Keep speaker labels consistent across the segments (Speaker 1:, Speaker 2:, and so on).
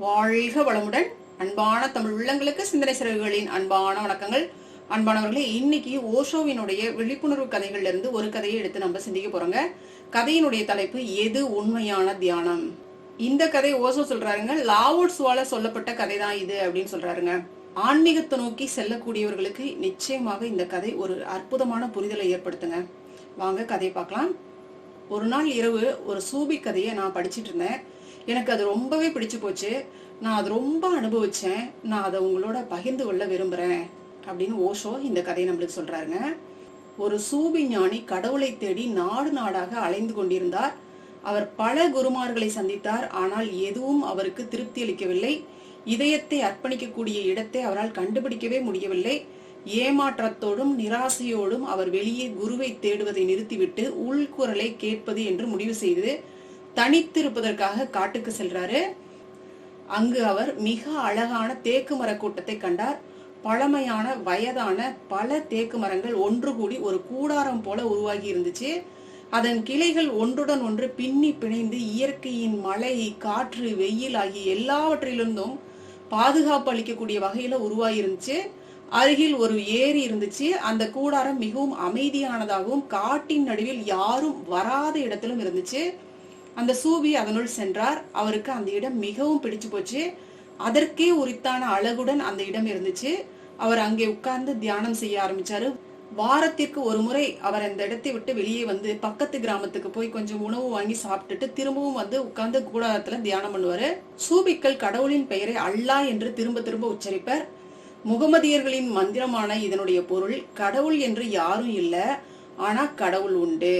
Speaker 1: வாழ்க வளமுடன். அன்பான தமிழ் உள்ளங்களுக்கு சிந்தனை சிறகுகளின் அன்பான வணக்கங்கள். அன்பானவர்களே இன்னைக்கு ஓஷோவினுடைய விழிப்புணர்வு கதைகள்ல இருந்து ஒரு கதையை எடுத்து நம்ம சிந்திக்க போறோங்க. கதையினுடைய தலைப்பு எது உண்மையான தியானம்? இந்த கதை ஓஷோ சொல்றாருங்க லாவோட்ஸ்வால சொல்லப்பட்ட கதை தான் இது அப்படின்னு சொல்றாருங்க. ஆன்மீகத்தை நோக்கி செல்லக்கூடியவர்களுக்கு நிச்சயமாக இந்த கதை ஒரு அற்புதமான புரிதலை ஏற்படுத்துங்க. வாங்க கதையை பார்க்கலாம். ஒரு நாள் இரவு ஒரு சூபி கதையை நான் படிச்சிட்டு இருந்தேன். எனக்கு அது ரொம்பவே பிடிச்சு போச்சு. நான் அது ரொம்ப அனுபவிச்சேன். நான் அதை உங்களோட பகிர்ந்து கொள்ள விரும்புகிறேன் அப்படின்னு ஓஷோ இந்த கதையை நம்மளுக்கு சொல்றாருங்க. ஒரு சூபி ஞானி கடவுளை தேடி நாடு நாடாக அலைந்து கொண்டிருந்தார். அவர் பல குருமார்களை சந்தித்தார். ஆனால் எதுவும் அவருக்கு திருப்தி அளிக்கவில்லை. இதயத்தை அர்ப்பணிக்கக்கூடிய இடத்தை அவரால் கண்டுபிடிக்கவே முடியவில்லை. ஏமாற்றத்தோடும் நிராசையோடும் அவர் வெளியே குருவை தேடுவதை நிறுத்திவிட்டு உள்குரலை கேட்பது என்று முடிவு செய்து தனித்திருப்பதற்காக காட்டுக்கு செல்றாரு. அங்கு அவர் மிக அழகான தேக்கு மர கூட்டத்தை கண்டார். பழமையான வயதான பல தேக்கு மரங்கள் ஒன்று கூடி ஒரு கூடாரம் போல உருவாகி இருந்துச்சு. அதன் கிளைகள் ஒன்றுடன் ஒன்று பின்னி பிணைந்து இயற்கையின் மழை காற்று வெயில் ஆகிய எல்லாவற்றிலிருந்தும் பாதுகாப்பு அளிக்கக்கூடிய வகையில உருவாகி இருந்துச்சு. அருகில் ஒரு ஏரி இருந்துச்சு. அந்த கூடாரம் மிகவும் அமைதியானதாகவும் காட்டின் நடுவில் யாரும் வராத இடத்திலும் இருந்துச்சு. அந்த சூபி அதனுள் சென்றார். அவருக்கு அந்த இடம் மிகவும் பிடிச்சு போச்சு. அதற்கே உரித்தான அழகுடன் அந்த இடம் இருந்துச்சு. அவர் அங்கே உட்கார்ந்து தியானம் செய்ய ஆரம்பிச்சாரு. வாரத்திற்கு ஒரு முறை அவர் அந்த இடத்தை விட்டு வெளியே வந்து பக்கத்து கிராமத்துக்கு போய் கொஞ்சம் உணவு வாங்கி சாப்பிட்டுட்டு திரும்பவும் வந்து உட்கார்ந்து கூடாரத்துல தியானம் பண்ணுவாரு. சூபிக்கள் கடவுளின் பெயரை அல்லாஹ் என்று திரும்ப திரும்ப உச்சரிப்பர். முகமதியர்களின் மந்திரமான இதனுடைய பொருள் கடவுள் என்று யாரும் இல்லை ஆனா கடவுள் உண்டு.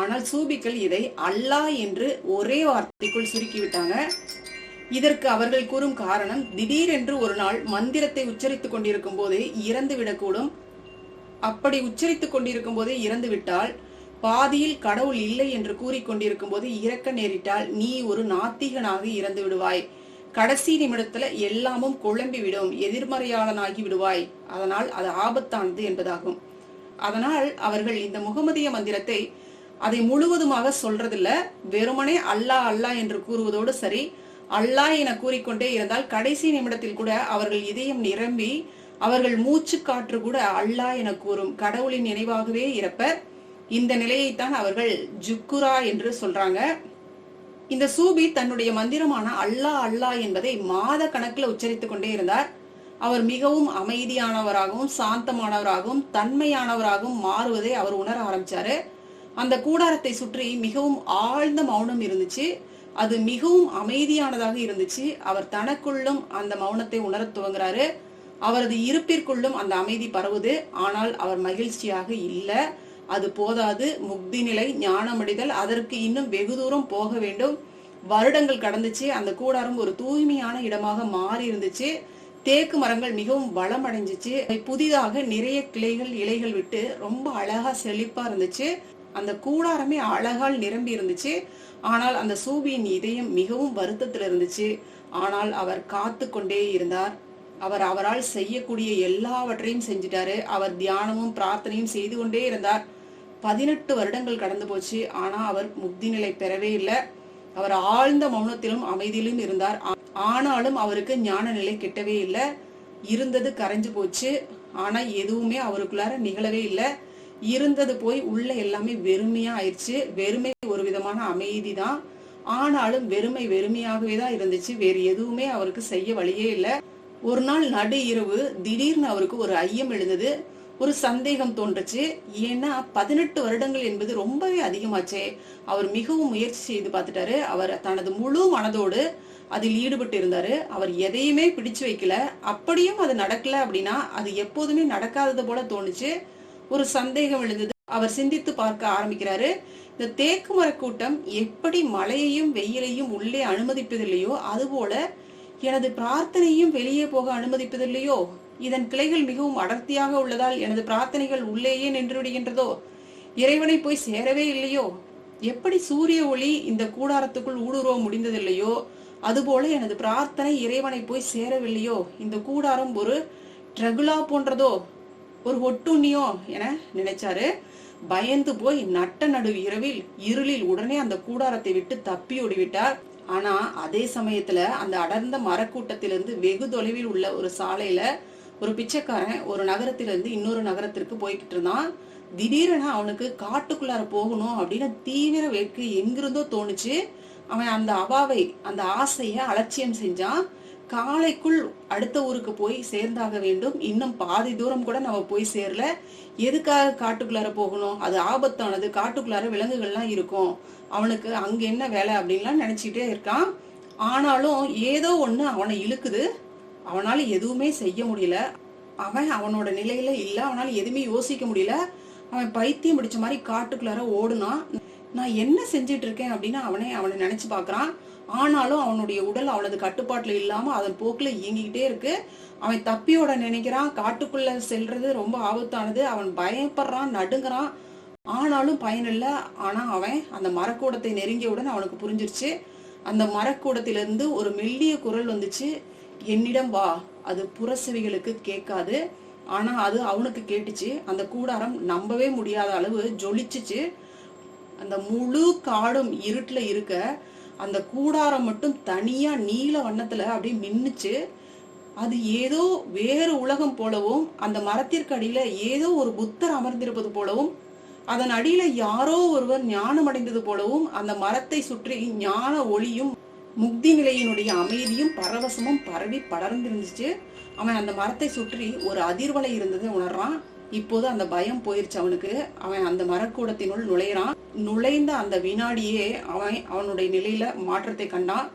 Speaker 1: ஆனால் சூபிக்கள் இதை அல்லாஹ் என்று ஒரே வார்த்தைக்குள் சுருக்கிவிட்டாங்க. இதற்கு அவர்கள் கூறும் காரணம் திடீரென்று ஒரு நாள் மந்திரத்தை உச்சரித்துக் கொண்டிருக்கும் போதே இறந்து விடக்கூடும். அப்படி உச்சரித்துக் கொண்டிருக்கும் போதே இறந்து விட்டால் பாதியில் கடவுள் இல்லை என்று கூறிக்கொண்டிருக்கும் போது இறக்க நேரிட்டால் நீ ஒரு நாத்திகனாக இறந்து விடுவாய். கடைசி நிமிடத்துல எல்லாமும் குழம்பி விடும் எதிர்மறையாளனாகி விடுவாய். அதனால் அது ஆபத்தானது என்பதாகும். அதனால் அவர்கள் இந்த முகமதிய மந்திரத்தை அதை முழுவதுமாக சொல்றதில்ல. வெறுமனே அல்லாஹ் அல்லாஹ் என்று கூறுவதோடு சரி அல்லாஹ் என கூறிக்கொண்டே இருந்தால் கடைசி நிமிடத்தில் கூட அவர்கள் இதயம் நிரம்பி அவர்கள் மூச்சு காற்று கூட அல்லாஹ் என கூறும். கடவுளின் நினைவாகவே இறப்பர் இந்த நிலையைத்தான் அவர்கள் ஜுக்குரா என்று சொல்றாங்க. இந்த சூபி தன்னுடைய மந்திரமான அல்லாஹ் அல்லாஹ் என்பதை மாத கணக்கில் உச்சரித்துக் கொண்டே இருந்தார். அவர் மிகவும் அமைதியானவராகவும் சாந்தமானவராகவும் தன்மையானவராகவும் மாறுவதை அவர் உணர ஆரம்பிச்சாரு. அந்த கூடாரத்தை சுற்றி மிகவும் ஆழ்ந்த மௌனம் இருந்துச்சு. அது மிகவும் அமைதியானதாக இருந்துச்சு. அவர் தனக்குள்ளும் அந்த மௌனத்தை உணரத் துவங்குறாரு. அவரது இருப்பிற்குள்ளும் அந்த அமைதி பரவுது. ஆனால் அவர் மகிழ்ச்சியாக இல்லை. அது போதாது. முக்தி நிலை ஞானமடைதல் அதற்கு இன்னும் வெகு தூரம் போக வேண்டும். வருடங்கள் கடந்துச்சு. அந்த கூடாரம் ஒரு தூய்மையான இடமாக மாறி இருந்துச்சு. தேக்கு மரங்கள் மிகவும் வளம் அடைஞ்சிச்சு புதிதாக நிறைய கிளைகள் இலைகள் விட்டு ரொம்ப அழகா செழிப்பா இருந்துச்சு. அந்த கூடாரமே அழகால் நிரம்பி இருந்துச்சு. ஆனால் அந்த சூபியின் இதயம் மிகவும் வருத்தத்தில் இருந்துச்சு. ஆனால் அவர் காத்து கொண்டே இருந்தார். அவர் அவரால் செய்யக்கூடிய எல்லாவற்றையும் செஞ்சிட்டாரு. அவர் தியானமும் பிரார்த்தனையும் செய்து கொண்டே இருந்தார். பதினெட்டு வருடங்கள் கடந்து போச்சு. ஆனால் அவர் முக்தி நிலை பெறவே இல்லை. அவர் ஆழ்ந்த மௌனத்திலும் அமைதியிலும் இருந்தார். ஆனாலும் அவருக்கு ஞான நிலை கிட்டவே இல்லை. இருந்தது கரைஞ்சு போச்சு. ஆனால் எதுவுமே அவருக்குள்ளார நிகழவே இல்லை. இருந்தது போய் உள்ள எல்லாமே வெறுமையா ஆயிடுச்சு. வெறுமை ஒரு விதமான அமைதி தான் ஆனாலும் வெறுமை வெறுமையாகவே தான் இருந்துச்சு. வேறு எதுவுமே அவருக்கு செய்ய வழியே இல்லை. ஒரு நாள் நடு இரவு திடீர்னு அவருக்கு ஒரு ஐயம் எழுந்தது. ஒரு சந்தேகம் தோன்றுச்சு. ஏன்னா பதினெட்டு வருடங்கள் என்பது ரொம்பவே அதிகமாச்சே. அவர் மிகவும் முயற்சி செய்து பார்த்துட்டாரு. அவர் தனது முழு மனதோடு அதில் ஈடுபட்டு இருந்தாரு. அவர் எதையுமே பிடிச்சு வைக்கல. அப்படியும் அது நடக்கல அப்படின்னா அது எப்போதுமே நடக்காதது போல தோணுச்சு. ஒரு சந்தேகம் எழுந்தது. அவர் சிந்தித்து பார்க்க ஆரம்பிக்கிறாரு. இந்த தேக்கு கூட்டம் எப்படி மழையையும் வெயிலையும் உள்ளே அனுமதிப்பதில்லையோ அதுபோல எனது பிரார்த்தனையும் வெளியே போக அனுமதிப்பதில்லையோ? இதன் கிளைகள் மிகவும் அடர்த்தியாக உள்ளதால் எனது பிரார்த்தனைகள் உள்ளேயே நின்று விடுகின்றதோ? இறைவனை போய் சேரவே இல்லையோ? எப்படி சூரிய ஒளி இந்த கூடாரத்துக்குள் ஊடுருவ முடிந்ததில்லையோ? அதுபோல எனது பிரார்த்தனை இறைவனை போய் சேரவில்லையோ? இந்த கூடாரம் ஒரு ட்ரகுலா போன்றதோ? ஒரு ஒட்டுண்ணியோ என நினைச்சாரு. பயந்து போய் நட்ட நடு இரவில் இருளில் உடனே அந்த கூடாரத்தை விட்டு தப்பி ஓடிவிட்டார். ஆனா அதே சமயத்துல அந்த அடர்ந்த மரக்கூட்டத்திலிருந்து வெகு தொலைவில் உள்ள ஒரு சாலையில ஒரு பிச்சைக்காரன் ஒரு நகரத்திலிருந்து இன்னொரு நகரத்திற்கு போய்கிட்டு இருந்தான். திடீரென அவனுக்கு காட்டுக்குள்ளார போகணும் அப்படின்னு தீவிர வேட்கை எங்கிருந்தோ தோணுச்சு. அவன் அந்த அவாவை அந்த ஆசைய அலட்சியம் செஞ்சான். காலைக்குள் அடுத்த ஊருக்கு போய் சேர்ந்தாக வேண்டும். இன்னும் பாதி தூரம் கூட நம்ம போய் சேரல. எதுக்காக காட்டுக்குள்ளார போகணும்? அது ஆபத்தானது. காட்டுக்குள்ளார விலங்குகள்லாம் இருக்கும். அவனுக்கு அங்க என்ன வேலை அப்படின்லாம் நினைச்சிட்டே இருக்கான். ஆனாலும் ஏதோ ஒண்ணு அவனை இழுக்குது. அவனால எதுவுமே செய்ய முடியல. அவன் அவனோட நிலையில இல்ல. அவனால எதுவுமே யோசிக்க முடியல. அவன் பைத்தியம் பிடிச்ச மாதிரி காட்டுக்குள்ளார ஓடுனான். நான் என்ன செஞ்சிட்டு இருக்கேன் அப்படின்னு அவனே அவனை நினைச்சு பார்க்குறான். ஆனாலும் அவனுடைய உடல் அவனது கட்டுப்பாட்டில் இல்லாம அதன் போக்குல இயங்கிக்கிட்டே இருக்கு. அவன் தப்பியோட நினைக்கிறான். காட்டுக்குள்ள செல்றது ரொம்ப ஆபத்தானது. அவன் பயப்படுறான் நடுங்குறான். ஆனாலும் பயனில்ல ஆனா அவன் அந்த மரக்கூடத்தை நெருங்கியவுடன் அவனுக்கு புரிஞ்சிருச்சு. அந்த மரக்கூடத்திலிருந்து ஒரு மெல்லிய குரல் வந்துச்சு. என்னிடம் வா. அது புறசெவிகளுக்கு கேட்காது. ஆனா அது அவனுக்கு கேட்டுச்சு. அந்த கூடாரம் நம்பவே முடியாத அளவு ஜொலிச்சுச்சு. அந்த முழு காடும் இருட்டில் இருக்க அந்த கூடாரம் மட்டும் தனியா நீல வண்ணத்துல அப்படியே மின்னுச்சு. அது ஏதோ வேறு உலகம் போலவும் அந்த மரத்திற்கு அடியில ஏதோ ஒரு புத்தர் அமர்ந்திருப்பது போலவும் அதன் அடியில யாரோ ஒருவர் ஞானம் அடைந்தது போலவும் அந்த மரத்தை சுற்றி ஞான ஒளியும் முக்தி நிலையினுடைய அமைதியும் பரவசமும் பரவி படர்ந்திருந்துச்சு. அவன் அந்த மரத்தை சுற்றி ஒரு அதிர்வலை இருந்ததை உணர்றான். இப்போது அந்த பயம் போயிருச்சு அவனுக்கு. அவன் அந்த மரக்கூடத்தினுள் நுழையிறான். நுழைந்த அந்த வினாடியே அவன் அவனுடைய நிலையில மாற்றத்தை கண்டான்.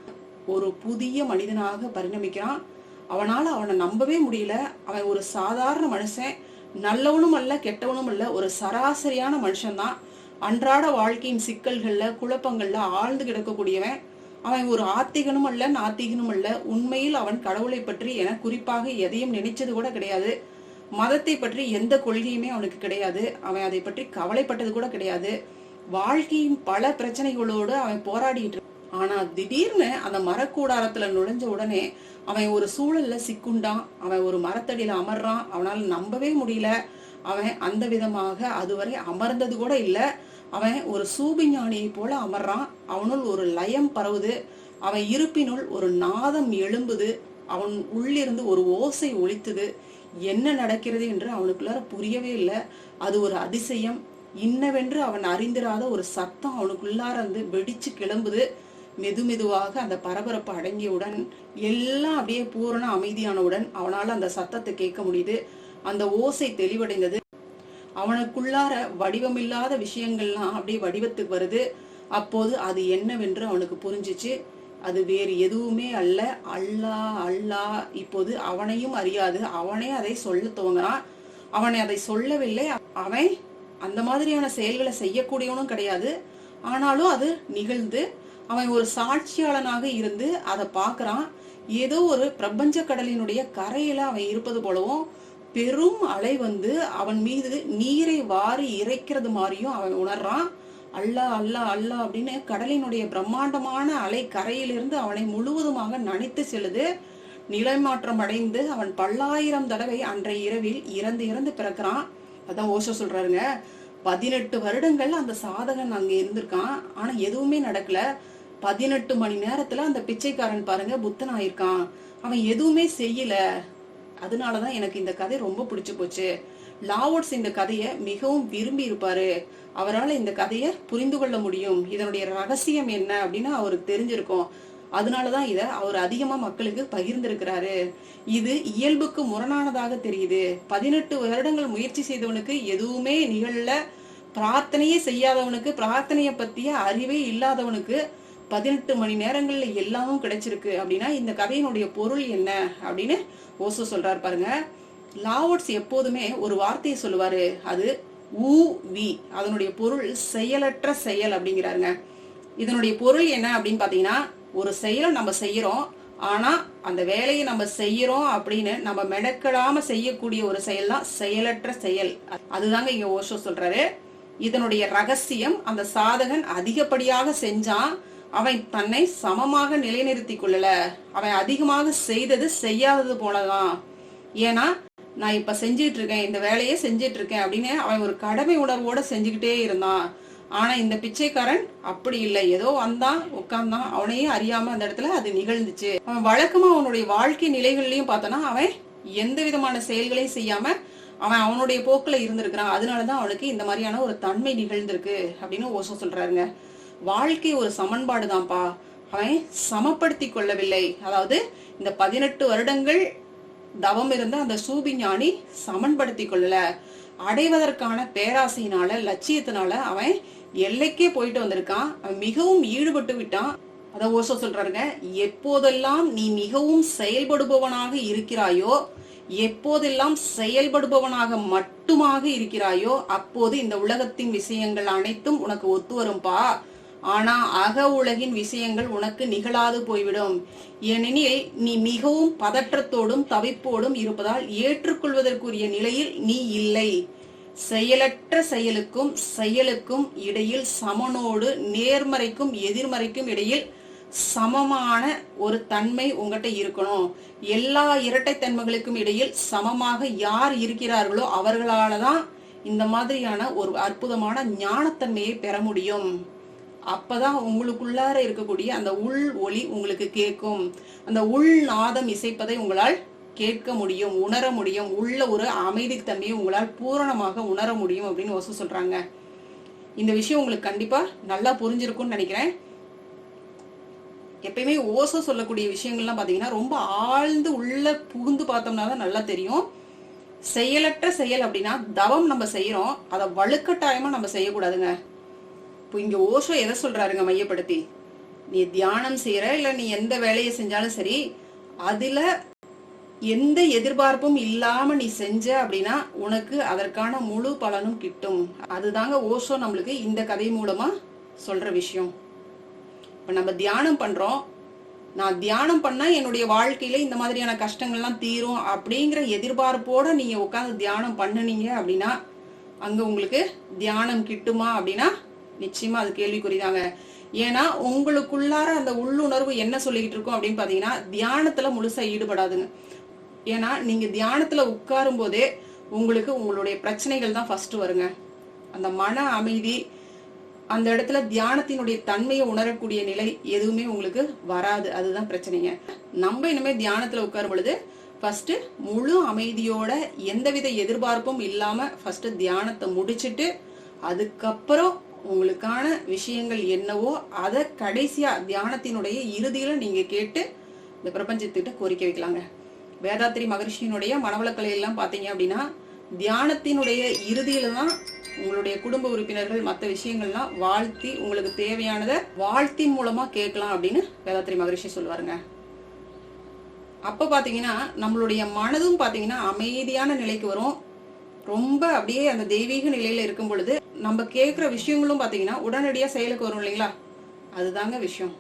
Speaker 1: ஒரு புதிய மனிதனாக பரிணமிக்கிறான். அவனால அவனை நம்பவே முடியல. அவன் ஒரு சாதாரண மனுஷன். நல்லவனும் அல்ல கெட்டவனும் அல்ல. ஒரு சராசரியான மனுஷன்தான். அன்றாட வாழ்க்கையின் சிக்கல்கள்ல குழப்பங்கள்ல ஆழ்ந்து கிடக்கக்கூடியவன். அவன் ஒரு ஆத்திகனும் அல்ல நாத்திகனும் அல்ல. உண்மையில் அவன் கடவுளை பற்றி என குறிப்பாக எதையும் நினைச்சது கூட கிடையாது. மதத்தை பற்றி எந்த கொள்கையுமே அவனுக்கு கிடையாது. அவன் அதை பற்றி கவலைப்பட்டது கூட கிடையாது. வாழ்க்கையின் பல பிரச்சனைகளோடு அவன் போராடிட்டு இருக்கான். ஆனா திடீர்னு அந்த மரக்கூடாரத்துல நுழைஞ்ச உடனே அவன் ஒரு சூழல்ல சிக்குண்டான். அவன் ஒரு மரத்தடியில அமர்றான். அவனால நம்பவே முடியல. அவன் அந்த விதமாக அதுவரை அமர்ந்தது கூட இல்ல. அவன் ஒரு சூபிஞானியை போல அமர்றான். அவனுள் ஒரு லயம் பரவுது. அவன் இருப்பினுள் ஒரு நாதம் எழும்புது. அவன் உள்ளிருந்து ஒரு ஓசை ஒழித்துது என்ன நடக்கிறது என்று அவனுக்குள்ளார புரியவே இல்லை. அது ஒரு அதிசயம். இன்னவென்று அவன் அறிந்திராத ஒரு சத்தம் அவனுக்குள்ளார வந்து வெடிச்சு கிளம்புது. மெதுமெதுவாக அந்த பரபரப்பு அடங்கியவுடன் எல்லாம் அப்படியே பூரண அமைதியானவுடன் அவனால அந்த சத்தத்தை கேட்க முடியுது. அந்த ஓசை தெளிவடைந்தது. அவனுக்குள்ளார வடிவமில்லாத விஷயங்கள்லாம் அப்படியே வடிவத்துக்கு வருது. அப்போது அது என்னவென்று அவனுக்கு புரிஞ்சிச்சு. அது வேறு எதுவுமே அல்ல. அல்லா அல்லா. இப்போது அவனையும் அறியாது. அவனே அதை சொல்ல துவங்குறான். அவனை அதை சொல்லவில்லை. அவன் அந்த மாதிரியான செயல்களை செய்யக்கூடியவனும் கிடையாது. ஆனாலும் அது நிகழ்ந்து அவன் ஒரு சாட்சியாளனாக இருந்து அதை பார்க்குறான். ஏதோ ஒரு பிரபஞ்ச கடலினுடைய கரையில அவன் இருப்பது போலவும் பெரும் அலை வந்து அவன் மீது நீரை வாரி இறைக்கிறது மாதிரியும் அவன் உணர்றான். அல்லா அல்லா அல்லா அப்படின்னு கடலினுடைய பிரம்மாண்டமான அலை கரையிலிருந்து அவனை முழுவதுமாக நனைத்து செல்லுது. நிலைமாற்றம் அடைந்து அவன் பல்லாயிரம் தடவை அன்றைய இரவில் இறந்து இறந்து பிறக்கிறான். அதான் ஓஷோ சொல்றாருங்க. பதினெட்டு வருடங்கள் அந்த சாதகன் அங்க இருந்திருக்கான். ஆனா எதுவுமே நடக்கல. பதினெட்டு மணி நேரத்துல அந்த பிச்சைக்காரன் பாருங்க புத்தன் ஆயிருக்கான் அவன் எதுவுமே செய்யல. அதனாலதான் எனக்கு இந்த கதை ரொம்ப பிடிச்சு போச்சு. லாவோட்ஸ் இந்த கதையை மிகவும் விரும்பி இருப்பாரு. அவரால் இந்த கதையை புரிந்து கொள்ள முடியும். இதனுடைய ரகசியம் என்ன அப்படின்னு அவருக்கு தெரிஞ்சிருக்கும். அதனாலதான் இதை அவர் அதிகமா மக்களுக்கு பகிர்ந்திருக்கிறாரு. இது இயல்புக்கு முரணானதாக தெரியுது. பதினெட்டு வருடங்கள் முயற்சி செய்தவனுக்கு எதுவுமே நிகழல. பிரார்த்தனையே செய்யாதவனுக்கு பிரார்த்தனைய பத்திய அறிவே இல்லாதவனுக்கு பதினெட்டு மணி நேரங்கள்ல எல்லாமும் கிடைச்சிருக்கு. அப்படின்னா இந்த கதையினுடைய பொருள் என்ன அப்படின்னு ஓசோ சொல்றாரு பாருங்க. லாவோட்ஸ் எப்போதுமே ஒரு வார்த்தையை சொல்லுவாரு. அது ஊ வி. அதனுடைய பொருள் செயலற்ற செயல் அப்படிங்கிறாருங்க. இதனுடைய பொருள் என்ன அப்படின்னு பார்த்தீங்கன்னா ஒரு செயலை நம்ம செய்யறோம் ஆனா அந்த வேலையை நம்ம செய்யறோம் அப்படின்னு நம்ம மெனக்கெடாம செய்யக்கூடிய ஒரு செயல் தான் செயலற்ற செயல். அதுதாங்க இங்க ஓஷோ சொல்றாரு. இதனுடைய ரகசியம் அந்த சாதகன் அதிகப்படியாக செஞ்சான் அவன் தன்னை சமமாக நிலைநிறுத்திக் கொள்ளல. அவன் அதிகமாக செய்தது செய்யாதது போலதான். ஏன்னா நான் இப்போ செஞ்சிட்டு இருக்கேன் இந்த வேலையே செஞ்சிட்டு இருக்கேன் அப்படின்னு அவன் ஒரு கடமை உணர்வோட செஞ்சுக்கிட்டே இருந்தான். ஆனா இந்த பிச்சைக்காரன் அப்படி இல்லை. ஏதோ வந்தான் உட்கார்ந்தான் அவனையும் அறியாம அந்த இடத்துல அது நிகழ்ந்துச்சு. அவன் வழக்கமா அவனுடைய வாழ்க்கை நிலைகள்லயும் பார்த்தோன்னா அவன் எந்த விதமான செயல்களையும் செய்யாம அவன் அவனுடைய போக்குல இருந்திருக்கிறான். அதனாலதான் அவனுக்கு இந்த மாதிரியான ஒரு தன்மை நிகழ்ந்திருக்கு அப்படின்னு ஓசோ சொல்றாருங்க. வாழ்க்கை ஒரு சமன்பாடு தான்ப்பா அவன் சமப்படுத்தி கொள்ளவில்லை. அதாவது இந்த பதினெட்டு வருடங்கள் தவம் இருந்து அந்த சூபி ஞானி சமன்படுத்தி கொள்ளல. அடைவதற்கான பேராசையினால லட்சியத்தினால அவன் எல்லைக்கே போயிட்டு வந்திருக்கான். அவன் மிகவும் ஈடுபட்டு விட்டான். அதை ஓசோ சொல்றாருங்க எப்போதெல்லாம் நீ மிகவும் செயல்படுபவனாக இருக்கிறாயோ எப்போதெல்லாம் செயல்படுபவனாக மட்டுமாக இருக்கிறாயோ அப்போது இந்த உலகத்தின் விஷயங்கள் அனைத்தும் உனக்கு ஒத்து வரும்பா. ஆனா அக உலகின் விஷயங்கள் உனக்கு நிகழாது போய்விடும். ஏனெனில் நீ மிகவும் பதற்றத்தோடும் தவிப்போடும் இருப்பதால் ஏற்றுக்கொள்வதற்குரிய நிலையில் நீ இல்லை. செயலற்ற செயலுக்கும் செயலுக்கும் இடையில் சமனோடு நேர்மறைக்கும் எதிர்மறைக்கும் இடையில் சமமான ஒரு தன்மை உங்ககிட்ட இருக்கணும். எல்லா இரட்டைத்தன்மைகளுக்கும் இடையில் சமமாக யார் இருக்கிறார்களோ அவர்களால தான் இந்த மாதிரியான ஒரு அற்புதமான ஞானத்தன்மையை பெற முடியும். அப்பதான் உங்களுக்குள்ளார இருக்கக்கூடிய அந்த உள் ஒளி உங்களுக்கு கேட்கும். அந்த உள் நாதம் இசைப்பதை உங்களால் கேட்க முடியும் உணர முடியும். உள்ள ஒரு அமைதித்தன்மையை உங்களால் பூரணமாக உணர முடியும் அப்படின்னு வசு சொல்றாங்க. இந்த விஷயம் உங்களுக்கு கண்டிப்பா நல்லா புரிஞ்சிருக்கும்னு நினைக்கிறேன். எப்பயுமே ஓசோ சொல்லக்கூடிய விஷயங்கள்லாம் பாத்தீங்கன்னா ரொம்ப ஆழ்ந்து உள்ள புகுந்து பார்த்தோம்னா தான் நல்லா தெரியும். செயலற்ற செயல் அப்படின்னா தவம் நம்ம செய்யறோம். அதை வலுக்கட்டாயமா நம்ம செய்யக்கூடாதுங்க. இப்போ இங்க ஓஷோ எதை சொல்றாருங்க மையப்படுத்தி? நீ தியானம் செய்யற இல்ல நீ எந்த வேலையை செஞ்சாலும் சரி அதுல எந்த எதிர்பார்ப்பும் இல்லாம நீ செஞ்ச அப்படின்னா உனக்கு அதற்கான முழு பலனும் கிட்டும். அதுதாங்க ஓஷோ நம்மளுக்கு இந்த கதை மூலமா சொல்ற விஷயம். இப்ப நம்ம தியானம் பண்றோம். நான் தியானம் பண்ணா என்னுடைய வாழ்க்கையில இந்த மாதிரியான கஷ்டங்கள்லாம் தீரும் அப்படிங்கிற எதிர்பார்ப்போட நீங்க உட்காந்து தியானம் பண்ணுனீங்க அப்படின்னா அங்க உங்களுக்கு தியானம் கிட்டுமா அப்படின்னா நிச்சயமா அது கேள்விக்குறிதாங்க. ஏன்னா உங்களுக்குள்ளார அந்த உள்ளுணர்வு என்ன சொல்லிக்கிட்டு இருக்கும் அப்படின்னு பாத்தீங்கன்னா தியானத்துல முழுசா ஈடுபடாதுங்க. ஏன்னா நீங்க தியானத்துல உட்காரும் போதே உங்களுக்கு உங்களுடைய பிரச்சனைகள் தான் ஃபர்ஸ்ட் வருங்க. அந்த மன அமைதி அந்த இடத்துல தியானத்தினுடைய தன்மையை உணரக்கூடிய நிலை எதுவுமே உங்களுக்கு வராது. அதுதான் பிரச்சனைங்க. நம்ம இனிமே தியானத்துல உட்காரும் பொழுது ஃபர்ஸ்ட் முழு அமைதியோட எந்தவித எதிர்பார்ப்பும் இல்லாம ஃபர்ஸ்ட் தியானத்தை முடிச்சுட்டு அதுக்கப்புறம் உங்களுக்கான விஷயங்கள் என்னவோ அதை கடைசியா தியானத்தினுடைய இறுதியில நீங்க கேட்டு இந்த பிரபஞ்சத்திட்ட கோரிக்கை வைக்கலாங்க. வேதாத்திரி மகரிஷியினுடைய மனவளக்கலை எல்லாம் பாத்தீங்க அப்படின்னா தியானத்தினுடைய இறுதியில தான் உங்களுடைய குடும்ப உறுப்பினர்கள் மற்ற விஷயங்கள்லாம் வாழ்த்தி உங்களுக்கு தேவையானதை வாழ்த்தி மூலமா கேட்கலாம் அப்படின்னு வேதாத்திரி மகரிஷி சொல்லுவாருங்க. அப்ப பாத்தீங்கன்னா நம்மளுடைய மனதும் பாத்தீங்கன்னா அமைதியான நிலைக்கு வரும். ரொம்ப அப்படியே அந்த தெய்வீக நிலையில இருக்கும் பொழுது நம்ம கேட்குற விஷயங்களும் பார்த்தீங்கன்னா உடனடியாக செயலுக்கு வரும் இல்லைங்களா? அதுதாங்க விஷயம்.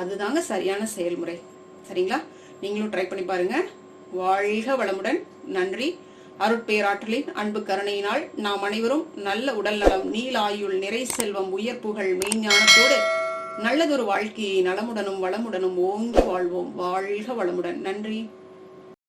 Speaker 1: அதுதாங்க சரியான செயல்முறை. சரிங்களா? நீங்களும் ட்ரை பண்ணி பாருங்க. வாழ்க வளமுடன். நன்றி. அருட்பேராற்றலின் அன்பு கருணையினால் நாம் அனைவரும் நல்ல உடல் நலம் நீலாயுள் நிறை செல்வம் உயர் புகழ் மெய்ஞானத்தோடு நல்லதொரு வாழ்க்கையை நலமுடனும் வளமுடனும் ஓங்கி வாழ்வோம். வாழ்க வளமுடன். நன்றி.